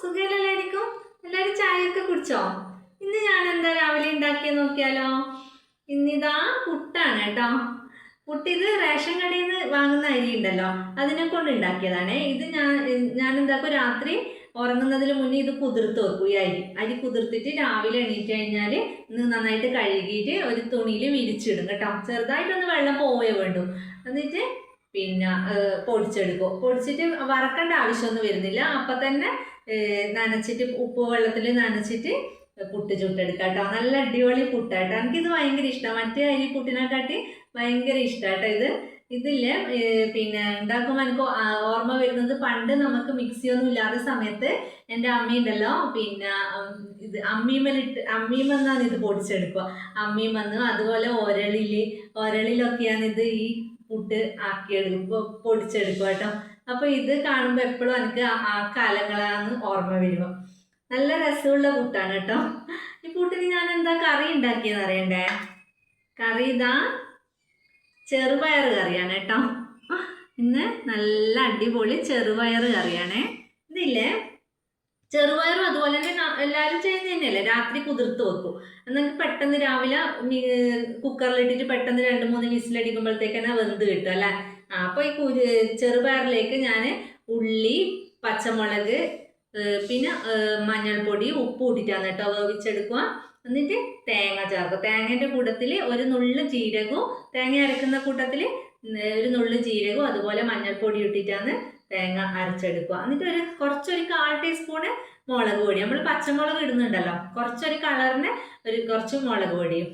സുഖമില്ലായിരിക്കും എല്ലാവരും ചായയൊക്കെ കുടിച്ചോ? ഇന്ന് ഞാൻ എന്താ രാവിലെ ഉണ്ടാക്കിയ നോക്കിയാലോ? ഇന്നിതാ പുട്ടാണ് കേട്ടോ. പുട്ട് ഇത് റേഷൻ കടയിൽ നിന്ന് വാങ്ങുന്ന അരി ഉണ്ടല്ലോ അതിനെ കൊണ്ട് ഉണ്ടാക്കിയതാണ്. ഇത് ഞാൻ ഞാൻ എന്താക്കും രാത്രി ഉറങ്ങുന്നതിന് മുന്നേ ഇത് കുതിർത്ത് വെക്കും. ഈ അരി അരി കുതിർത്തിട്ട് രാവിലെ എണീറ്റ് കഴിഞ്ഞാൽ നന്നായിട്ട് കഴുകിയിട്ട് ഒരു തുണിയിൽ വിരിച്ചിടും കേട്ടോ. ചെറുതായിട്ടൊന്ന് വെള്ളം പോവേ വേണ്ടു. എന്നിട്ട് പിന്നെ പൊടിച്ചെടുക്കും. പൊടിച്ചിട്ട് വറക്കേണ്ട ആവശ്യമൊന്നും വരുന്നില്ല. അപ്പം തന്നെ നനച്ചിട്ട് ഉപ്പ് വെള്ളത്തിൽ നനച്ചിട്ട് പുട്ട് ചുട്ടെടുക്കാം കേട്ടോ നല്ല അടിപൊളി പുട്ടാട്ടോ. എനിക്കിത് ഭയങ്കര ഇഷ്ടമാണ് മറ്റേ അരി പുട്ടിനെക്കാട്ടി ഭയങ്കര ഇഷ്ടമാട്ടോ ഇത്. ഇതില്ല ഏഹ്, പിന്നെ ഉണ്ടാക്കുമ്പോൾ എനിക്ക് ഓർമ്മ വരുന്നത് പണ്ട് നമുക്ക് മിക്സി ഒന്നും ഇല്ലാത്ത സമയത്ത് എന്റെ അമ്മയുണ്ടല്ലോ പിന്നെ ഇത് അമ്മീമലിട്ട് അമ്മീമെന്നാണ് ഇത് പൊടിച്ചെടുക്കുക. അമ്മീമെന്ന് അതുപോലെ ഒരളിൽ ഒരളിലൊക്കെയാണ് ഇത് ഈ പുട്ട് ആക്കിയെടുക്കും പൊടിച്ചെടുക്കുക കേട്ടോ. അപ്പോൾ ഇത് കാണുമ്പോൾ എപ്പോഴും എനിക്ക് ആ- കാലങ്ങളാന്ന് ഓർമ്മ വരുക. നല്ല രസമുള്ള കൂട്ടാണ് കേട്ടോ. ഈ കൂട്ടിന് ഞാൻ എന്താ കറി ഉണ്ടാക്കിയെന്ന് അറിയണ്ടേ? കറി ഇതാ ചെറുപയർ കറിയാണ് കേട്ടോ. ഇന്ന് നല്ല അടിപൊളി ചെറുപയർ കറിയാണേ. ഇതില്ലേ? ചെറുപയറും അതുപോലെ തന്നെ എല്ലാവരും ചെയ്യുന്ന തന്നെയല്ലേ? രാത്രി കുതിർത്ത് വെക്കും. എന്നെങ്കിൽ പെട്ടെന്ന് രാവിലെ കുക്കറിലിട്ടിട്ട് പെട്ടെന്ന് രണ്ട് മൂന്ന് വിസിലടിക്കുമ്പോഴത്തേക്കാണ് വെന്ത് കിട്ടും അല്ലേ? അപ്പോൾ ഈ കുരു ചെറുപയറിലേക്ക് ഞാൻ ഉള്ളി പച്ചമുളക് പിന്നെ മഞ്ഞൾപ്പൊടി ഉപ്പ് കൂട്ടിയിട്ടാണ് കേട്ടോ വേവിച്ചെടുക്കുക. എന്നിട്ട് തേങ്ങ ചേർക്കുക. തേങ്ങേന്റെ കൂട്ടത്തിൽ ഒരു നുള്ളു ജീരകവും തേങ്ങ അരക്കുന്ന കൂട്ടത്തിൽ ഒരു നുള്ളു ജീരകവും അതുപോലെ മഞ്ഞൾപ്പൊടി ഇട്ടിട്ടാണ് തേങ്ങ അരച്ചെടുക്കുക. എന്നിട്ട് ഒരു കുറച്ചൊരു കാൽ ടീസ്പൂണ് മുളക് പൊടി. നമ്മൾ പച്ചമുളക് ഇടുന്നുണ്ടല്ലോ. കുറച്ചൊരു കളറിന് ഒരു കുറച്ച് മുളക് പൊടിയും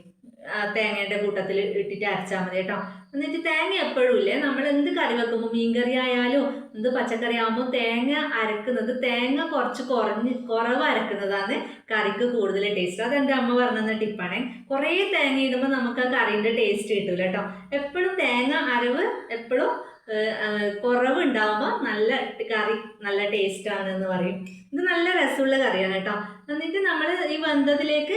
തേങ്ങയുടെ കൂട്ടത്തിൽ ഇട്ടിട്ട് അരച്ചാൽ മതി കേട്ടോ. എന്നിട്ട് തേങ്ങ എപ്പോഴും ഇല്ലേ? നമ്മൾ എന്ത് കറി വെക്കുമ്പോൾ മീൻകറി ആയാലും എന്ത് പച്ചക്കറി ആകുമ്പോൾ തേങ്ങ അരക്കുന്നത് തേങ്ങ കുറച്ച് കുറഞ്ഞ് കുറവ് അരക്കുന്നതാണ് കറിക്ക് കൂടുതൽ ടേസ്റ്റ് അത് എന്റെ അമ്മ പറഞ്ഞ ടിപ്പാണ്. കുറേ തേങ്ങ ഇടുമ്പോൾ നമുക്ക് ആ കറീന്റെ ടേസ്റ്റ് കിട്ടില്ല കേട്ടോ. എപ്പോഴും തേങ്ങ അരവ് എപ്പോഴും കുറവ് ഉണ്ടാവുമ്പോൾ നല്ല കറി നല്ല ടേസ്റ്റ് എന്ന് പറയും. ഇത് നല്ല രസമുള്ള കറിയാണ് കേട്ടോ. എന്നിട്ട് നമ്മൾ ഈ വെന്തതിലേക്ക്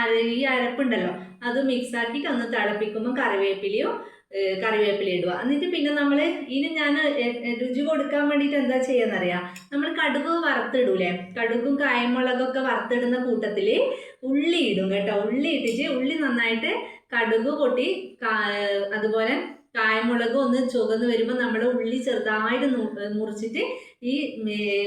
അര ഈ അരപ്പുണ്ടല്ലോ അത് മിക്സ് ആക്കിയിട്ട് ഒന്ന് തിളപ്പിക്കുമ്പോൾ കറിവേപ്പിലയോ കറിവേപ്പില ഇടുക. എന്നിട്ട് പിന്നെ നമ്മൾ ഇനി ഞാൻ രുചി കൊടുക്കാൻ വേണ്ടിയിട്ട് എന്താ ചെയ്യാന്നറിയാം? നമ്മൾ കടുക് വറുത്തിടൂലേ? കടുകും കായമുളകൊക്കെ വറുത്തിടുന്ന കൂട്ടത്തിൽ ഉള്ളി ഇടും കേട്ടോ. ഉള്ളി ഇട്ടിട്ട് ഉള്ളി നന്നായിട്ട് കടുക് പൊട്ടി അതുപോലെ കായമുളക് ഒന്ന് ചുവന്ന് വരുമ്പോൾ നമ്മൾ ഉള്ളി ചെറുതായിട്ട് മുറിച്ചിട്ട് ഈ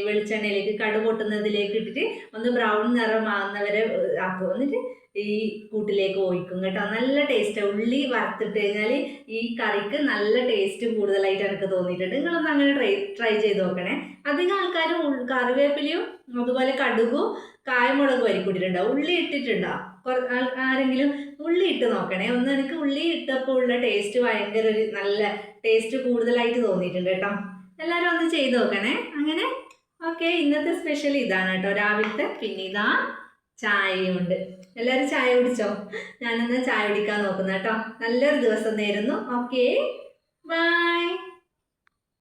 വെളിച്ചെണ്ണയിലേക്ക് കടു പൊട്ടുന്നതിലേക്ക് ഇട്ടിട്ട് ഒന്ന് ബ്രൗൺ നിറമാകുന്നവരെ ആക്കും. എന്നിട്ട് ഈ കൂട്ടിലേക്ക് ഒഴിക്കും കേട്ടോ. നല്ല ടേസ്റ്റ് ഉള്ളി വറുത്തിട്ട് കഴിഞ്ഞാൽ ഈ കറിക്ക് നല്ല ടേസ്റ്റ് കൂടുതലായിട്ട് എനിക്ക് തോന്നിയിട്ടുണ്ട്. നിങ്ങളൊന്ന് അങ്ങനെ ട്രൈ ട്രൈ ചെയ്ത് നോക്കണേ. അധികം ആൾക്കാരും കറിവേപ്പിലയും അതുപോലെ കടുകും കായമുളകും വരിക്കൂട്ടിട്ടുണ്ടോ? ഉള്ളി ഇട്ടിട്ടുണ്ടാവും കൊറ- ആരെങ്കിലും ഉള്ളി ഇട്ട് നോക്കണേ. ഒന്ന് എനിക്ക് ഉള്ളി ഇട്ടപ്പോൾ ഉള്ള ടേസ്റ്റ് ഭയങ്കര ഒരു നല്ല ടേസ്റ്റ് കൂടുതലായിട്ട് തോന്നിയിട്ടുണ്ട് കേട്ടോ. എല്ലാവരും ഒന്ന് ചെയ്ത് നോക്കണേ. അങ്ങനെ? ഓക്കെ ഇന്നത്തെ സ്പെഷ്യൽ ഇതാണ് കേട്ടോ. രാവിലത്തെ പിന്നെ ഇതാ ചായയും ഉണ്ട്. എല്ലാവരും ചായ കുടിച്ചോ? ഞാനിന്ന് ചായ കുടിക്കാൻ നോക്കുന്ന കേട്ടോ. നല്ലൊരു ദിവസം നേരുന്നു. Okay bye